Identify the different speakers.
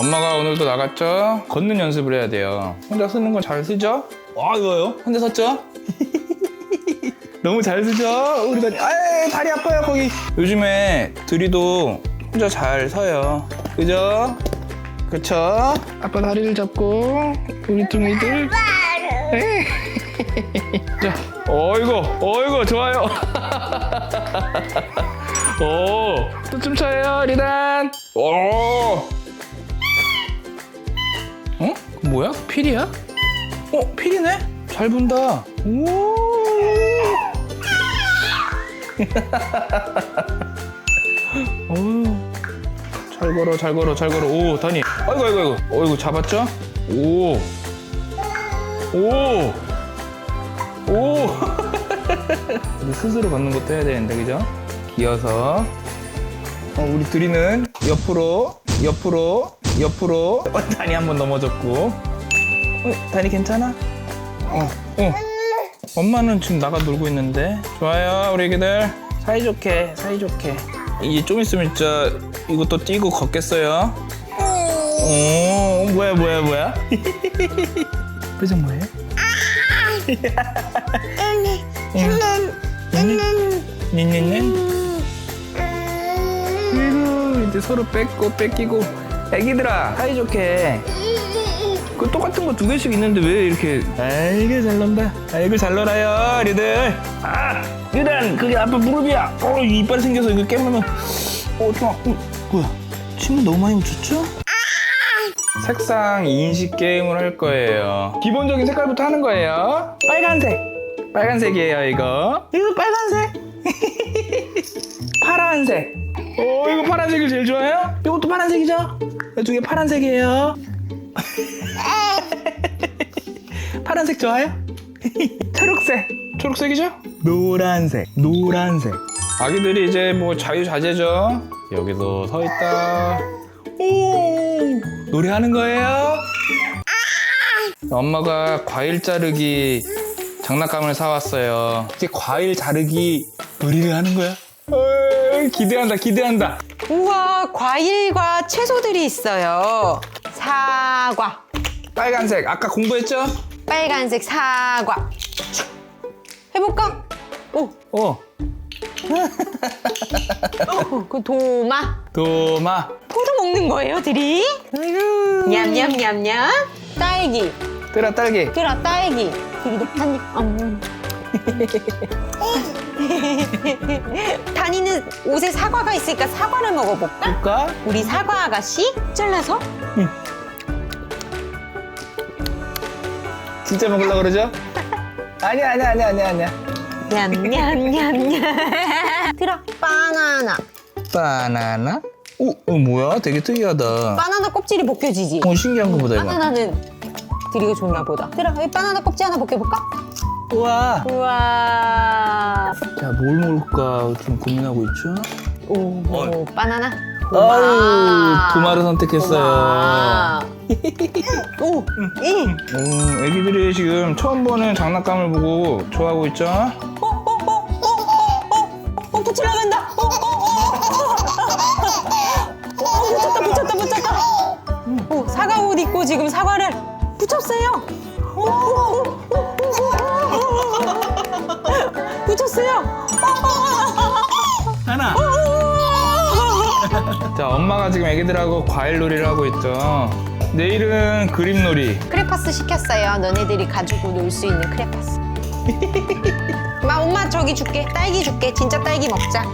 Speaker 1: 엄마가 오늘도 나갔죠? 걷는 연습을 해야 돼요. 혼자 쓰는 건 잘 쓰죠? 아, 이거요? 혼자 섰죠? 너무 잘 쓰죠? 우리 다리, 아 다리 아파요, 거기. 요즘에 들이도 혼자 잘 서요. 그죠? 그쵸? 아빠 다리를 잡고, 우리 둥이들. 에. 자, 어이구, 어이구, 좋아요. 오, 또 춤춰요, 리단. 오. 뭐야? 필이야? 어, 필이네? 잘 분다. 오. 어우, 잘 걸어, 잘 걸어, 잘 걸어. 오, 다니. 아이고, 아이고, 아이고. 어이구, 잡았죠? 오. 오. 오. 스스로 걷는 것도 해야 되는데, 그죠? 기어서. 어, 우리 둘이는 옆으로, 옆으로, 옆으로. 어, 다니 한번 넘어졌고. 어, 다니 괜찮아? 어, 어. 엄마는 지금 나가 놀고 있는데. 좋아요, 우리 애기들. 사이좋게, 사이좋게. 이제 좀 있으면 진짜 이것도 뛰고 걷겠어요. 오, 뭐야, 뭐야, 뭐야? 표정 뭐예요? 닌닌닌? 아이고, 이제 서로 뺏고 뺏기고. 애기들아, 사이좋게. 그 똑같은 거 두 개씩 있는데 왜 이렇게? 아이고 잘 논다. 아이고 잘 놀아요 리들. 아 유단 그게 아빠 무릎이야. 어 이빨 생겨서 이거 깨물면 어 좋아 어, 뭐야? 침을 너무 많이 묻혔죠? 색상 인식 게임을 할 거예요. 기본적인 색깔부터 하는 거예요. 빨간색. 빨간색이에요 이거. 이거 빨간색. 파란색. 어 이거 파란색이 제일 좋아요? 이것도 파란색이죠? 두개 파란색이에요? 파란색 좋아요? 초록색. 초록색이죠? 노란색 노란색. 아기들이 이제 뭐 자유자재죠? 여기도 서 있다. 오! 노래하는 거예요? 엄마가 과일 자르기 장난감을 사왔어요. 이제 과일 자르기 놀이를 하는 거야? 어이, 기대한다 기대한다
Speaker 2: 우와, 과일과 채소들이 있어요. 사과,
Speaker 1: 빨간색 아까 공부했죠?
Speaker 2: 빨간색 사과. 해볼까? 오,
Speaker 1: 어
Speaker 2: 어, 그 도마.
Speaker 1: 도마
Speaker 2: 포도 먹는 거예요, 들이?
Speaker 1: 아이고
Speaker 2: 냠냠냠냠. 딸기.
Speaker 1: 뜨라 딸기
Speaker 2: 들아, 딸기. 들이도 한 입. 음. 다니는 옷에 사과가 있으니까 사과를 먹어볼까?
Speaker 1: 볼까?
Speaker 2: 우리 사과 아가씨 잘라서
Speaker 1: 진짜 먹으려고 그러죠? 아니야 아니야 아니야 아니야 아니야
Speaker 2: 냠냠냠냠 들어 바나나
Speaker 1: 바나나? 오, 어, 뭐야? 되게 특이하다
Speaker 2: 바나나 껍질이 벗겨지지
Speaker 1: 어 신기한 거 보다 이거
Speaker 2: 바나나는 드리고 좋나 보다 들어 여기 바나나 껍질 하나 벗겨볼까?
Speaker 1: 우와
Speaker 2: 우와
Speaker 1: 자 뭘 먹을까 좀 고민하고 있죠?
Speaker 2: 오, 오 바나나
Speaker 1: 아유 도마를 선택했어요
Speaker 2: 오, 이.
Speaker 1: 오, 애기들이 지금 처음 보는 장난감을 보고 좋아하고 있죠?
Speaker 2: 어, 어, 어, 어, 어, 어, 어, 붙이려 간다. 어, 어, 어, 어, 어, 붙였다, 붙였다, 붙였다. 어, 사과 옷 입고 지금 사과를 붙였어요. 어, 어, 어, 어. 붙였어요.
Speaker 1: 하나 자 엄마가 지금 애기들하고 과일 놀이를 하고 있죠 내일은 그림 놀이
Speaker 2: 크레파스 시켰어요. 너네들이 가지고 놀 수 있는 크레파스. 마, 엄마 저기 줄게. 딸기 줄게. 진짜 딸기 먹자.